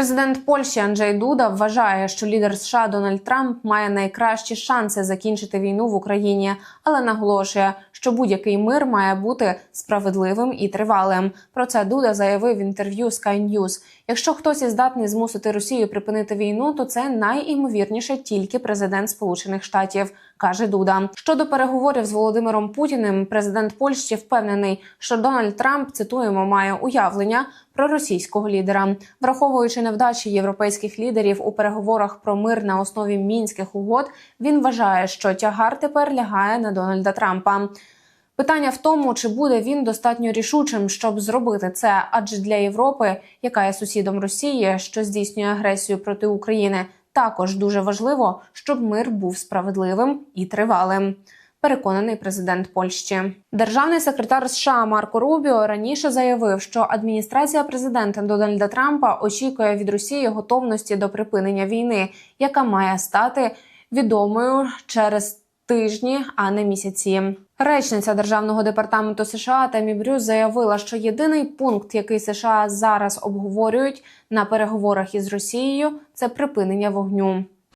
Президент Польщі Анджей Дуда вважає, що лідер США Дональд Трамп має найкращі шанси закінчити війну в Україні, але наголошує, що будь-який мир має бути справедливим і тривалим. Про це Дуда заявив в інтерв'ю Sky News. Якщо хтось і здатний змусити Росію припинити війну, то це найімовірніше тільки президент Сполучених Штатів, каже Дуда. Щодо переговорів з Володимиром Путіним, президент Польщі впевнений, що Дональд Трамп цитуємо має уявлення про російського лідера, враховуючи невдачі європейських лідерів у переговорах про мир на основі мінських угод. Він вважає, що тягар тепер лягає на Дональда Трампа. Питання в тому, чи буде він достатньо рішучим, щоб зробити це, адже для Європи, яка є сусідом Росії, що здійснює агресію проти України, також дуже важливо, щоб мир був справедливим і тривалим. Переконаний президент Польщі, державний секретар США Марко Рубіо раніше заявив, що адміністрація президента Дональда Трампа очікує від Росії готовності до припинення війни, яка має стати відомою через тижні, а не місяці. Речниця державного департаменту США Темі Брюс заявила, що єдиний пункт, який США зараз обговорюють на переговорах із Росією, це припинення вогню.